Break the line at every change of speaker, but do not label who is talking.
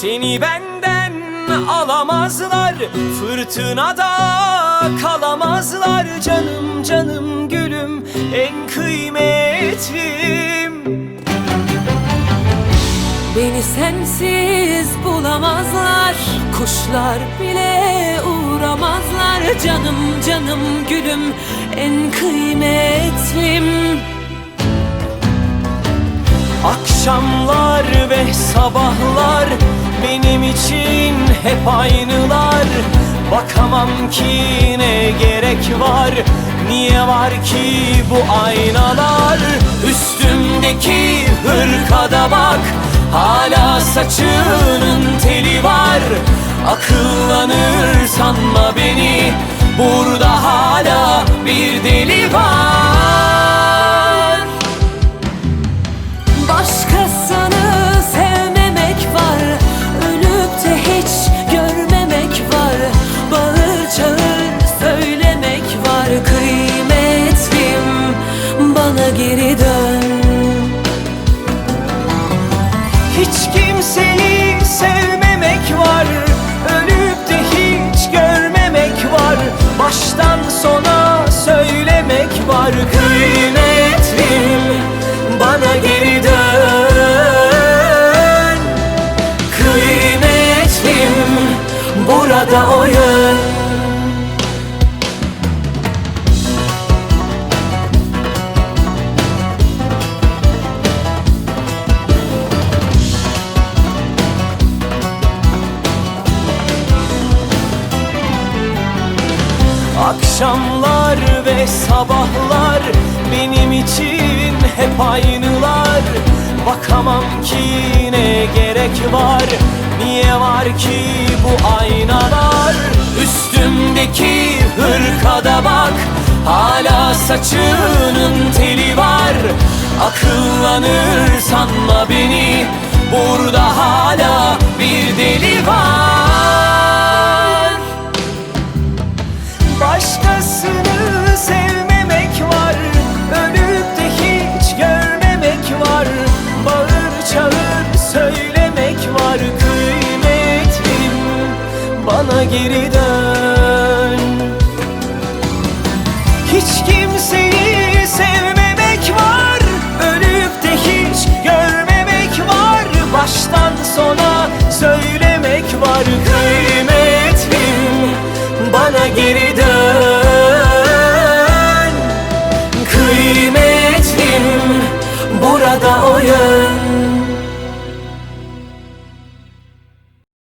Seni benden alamazlar Fırtınada kalamazlar Canım canım gülüm en kıymetlim.
Beni sensiz bulamazlar Kuşlar bile uğramazlar. Canım canım gülüm en kıymetlim.
Akşamlar ve sabahlar benim için hep aynılar. Bakamam ki ne gerek var? Niye var ki bu aynalar? Üstümdeki hırkada bak. Hala saçının teli var. Akıllanır sanma beni. Burada hala bir deli var
söylemek var Kıymetlim. Bana geri dön.
Hiç kimseyi sevmemek var Ölüp de hiç görmemek var. Baştan sona söylemek var Kıymetlim. Bana geri dön. Kıymetlim burada o Akşamlar ve sabahlar benim için hep aynılar. Bakamam ki ne gerek var Niye var ki bu aynalar? Üstümdeki hırkada bak Hala saçının Başkasını sevmemek var. Ölüp de hiç görmemek var. Bağır çağır söylemek var. Kıymetlim bana geri dön. Hiç kimseyi sevmemek var. Ölüp de hiç görmemek var. Baştan sona söylemek var. Kıymetlim bana geri dön Burada o